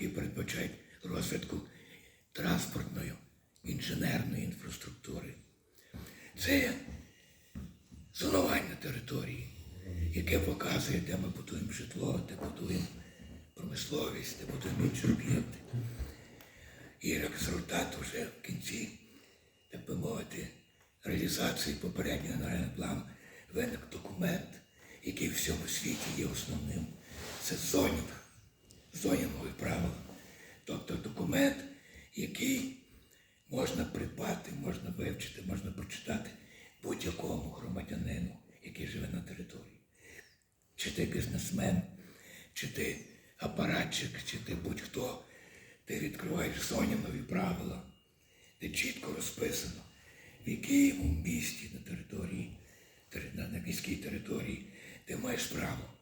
які передбачають розвитку транспортної, інженерної інфраструктури. Це зонування території, яке показує, де ми будуємо житло, де будуємо промисловість, де будуємо інші об'єкти. І результат вже в кінці, так би мовити, реалізації попереднього генерального плану виник документ, який в всьому світі є основним. Це зонінг, зонінгові правила. Тобто документ, який можна придбати, можна вивчити, можна прочитати будь-якому громадянину, який живе на території. Чи ти бізнесмен, чи ти апаратчик, чи ти будь-хто, ти відкриваєш зонінгові правила, де чітко розписано, в якому місті на території, на міській території ти маєш право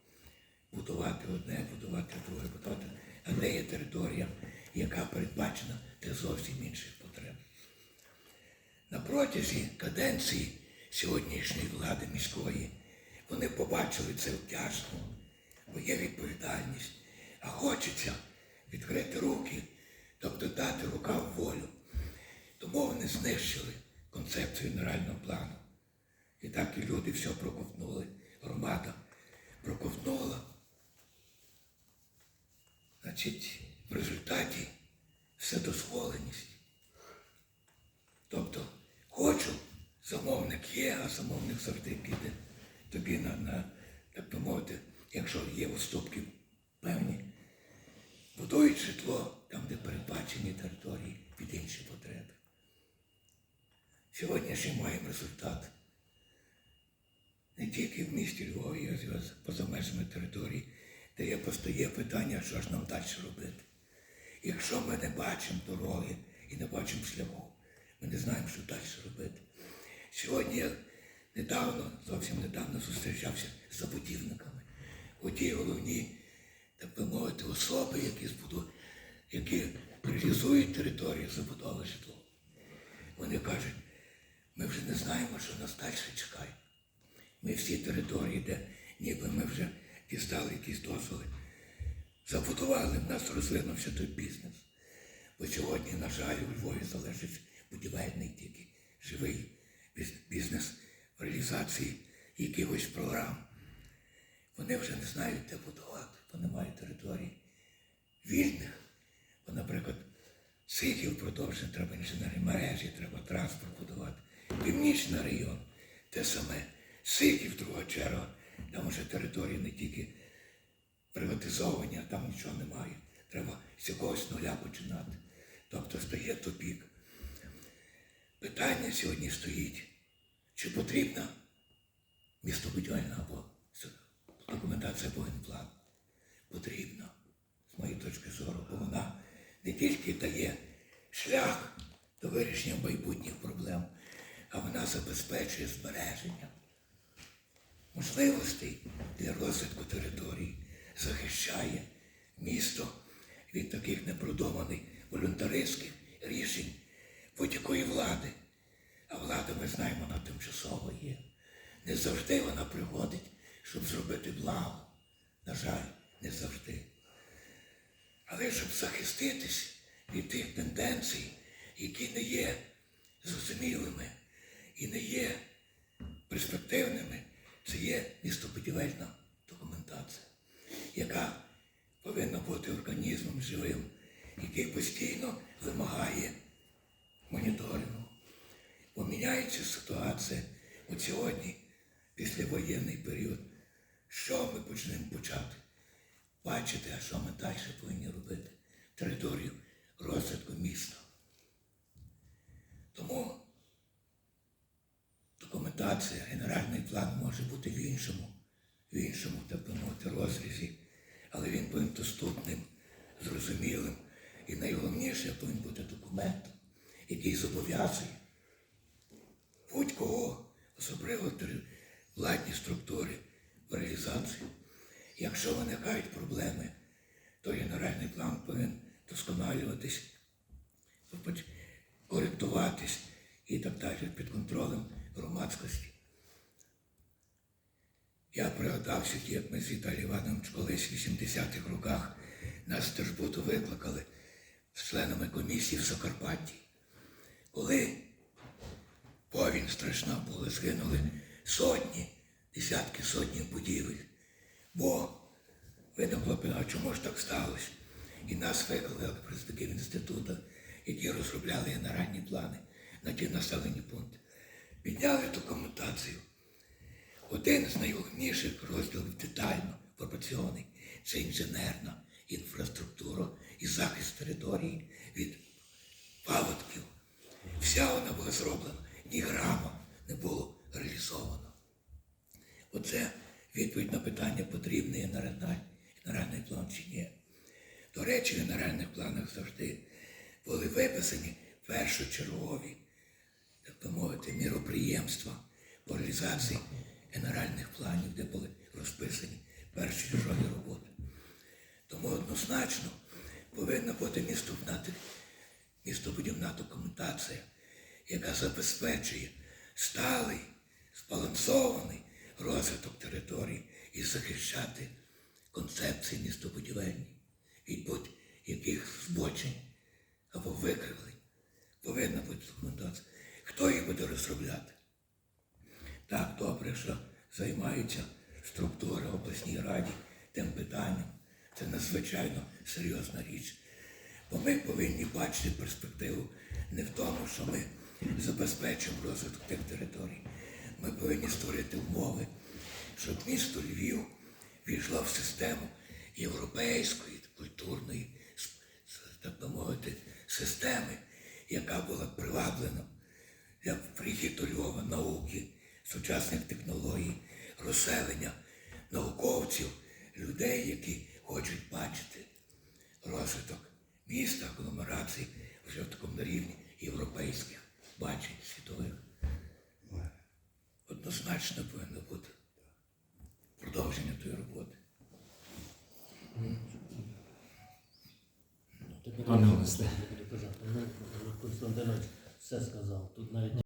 будувати одне, будувати друге, будувати, а де є територія, яка передбачена для зовсім інших потреб. На протязі каденції сьогоднішньої влади міської вони побачили це втяжко, бо є відповідальність, а хочеться відкрити руки, тобто дати рукав волю. Тому вони знищили концепцію генерального плану. І так і люди все проковтнули. Громада проковтнула. Значить, в результаті вседозволеність. Тобто, хочу, замовник є, а замовник завжди піде тобі на, на так би мовити, якщо є уступки певні, будують житло там, де передбачені території під інші потреби. Сьогодні ще маємо результат. Не тільки в місті Львові, а поза межами території, де постає питання, що ж нам далі робити. Якщо ми не бачимо дороги і не бачимо шляху, ми не знаємо, що далі робити. Сьогодні я недавно, зовсім недавно зустрічався з забудівниками. Оті головні, так би мовити, особи, які збудують, які реалізують територію забудови житло. Вони кажуть, ми вже не знаємо, що нас далі чекає. Ми всі території, де ніби ми вже дістали якісь дозволи, забудували, в нас розвинувся той бізнес. Бо сьогодні, на жаль, у Львові залежить будівельний тільки живий бізнес в реалізації якихось програм. Вони вже не знають, де будувати, бо немає територій вільних. Бо, наприклад, Сихів продовження треба інженерні мережі, треба транспорт будувати. Північний район те саме. Сихів друга черга, там вже території не тільки приватизовані, а там нічого немає. Треба з якогось нуля починати. Тобто стає тупік. Питання сьогодні стоїть, чи потрібна містобудівельна або документація або генплан. Потрібна, з моєї точки зору, бо вона не тільки дає шлях до вирішення майбутніх проблем, а вона забезпечує збереження можливостей для розвитку території, захищає місто від таких непродуманих волюнтаристських рішень будь-якої влади. А влада, ми знаємо, вона тимчасово є. Не завжди вона приходить, щоб зробити благо. На жаль, не завжди. Але щоб захиститись від тих тенденцій, які не є зрозумілими і не є перспективними, містобудівельна документація, яка повинна бути організмом живим, який постійно вимагає моніторингу. Бо міняється ситуація от сьогодні, післявоєнний період. Що ми почнемо почати? Бачити, а що ми далі повинні робити? Територію розвитку міста. Тому документація, генеральний план може бути в іншому, в іншому, так би мовити, розрізі, але він повинен доступним, зрозумілим і найголовніше повинен бути документом, який зобов'язує будь-кого, особливо владні структури в реалізацію. Якщо виникають проблеми, то генеральний план повинен досконалюватись, коректуватись і так далі під контролем громадськості. Я пригадав сьогодні, як ми з Віталієм Івановичем колись в 80-х роках нас теж буду викликали з членами комісії в Закарпатті. Коли повінь страшна була, згинули сотні, десятки сотні будівель. Бо виникло питання, чому ж так сталося? І нас викликали представників інституту, які розробляли генеральні плани на ті населені пункти. Підняли документацію. Один з найголовніших розділів детально пропорційний це інженерна інфраструктура і захист території від паводків. Вся вона була зроблена, ні грама не було реалізовано. Оце відповідь на питання, потрібний генеральний, генеральний план чи ні. До речі, в генеральних планах завжди були виписані першочергові, так би мовити, міроприємства по реалізації генеральних планів, де були розписані перші чергові роботи. Тому однозначно повинна бути містобудівна, документація, яка забезпечує сталий, збалансований розвиток території і захищати концепції містобудівельні від будь-яких збочень або викривлень. Повинна бути документація. Хто їх буде розробляти? Так добре, що займаються структури обласній раді тим питанням. Це надзвичайно серйозна річ. Бо ми повинні бачити перспективу не в тому, що ми забезпечимо розвиток тих територій. Ми повинні створити умови, щоб місто Львів війшло в систему європейської культурної, так би мовити, системи, яка була приваблена як прихід до Львова науки, сучасних технологій, розселення науковців, людей, які хочуть бачити розвиток міста, агломерації вже в такому рівні європейських бачень світових. Однозначно повинно бути продовження тої роботи. Пане Олексій. Константинович все сказав. Тут навіть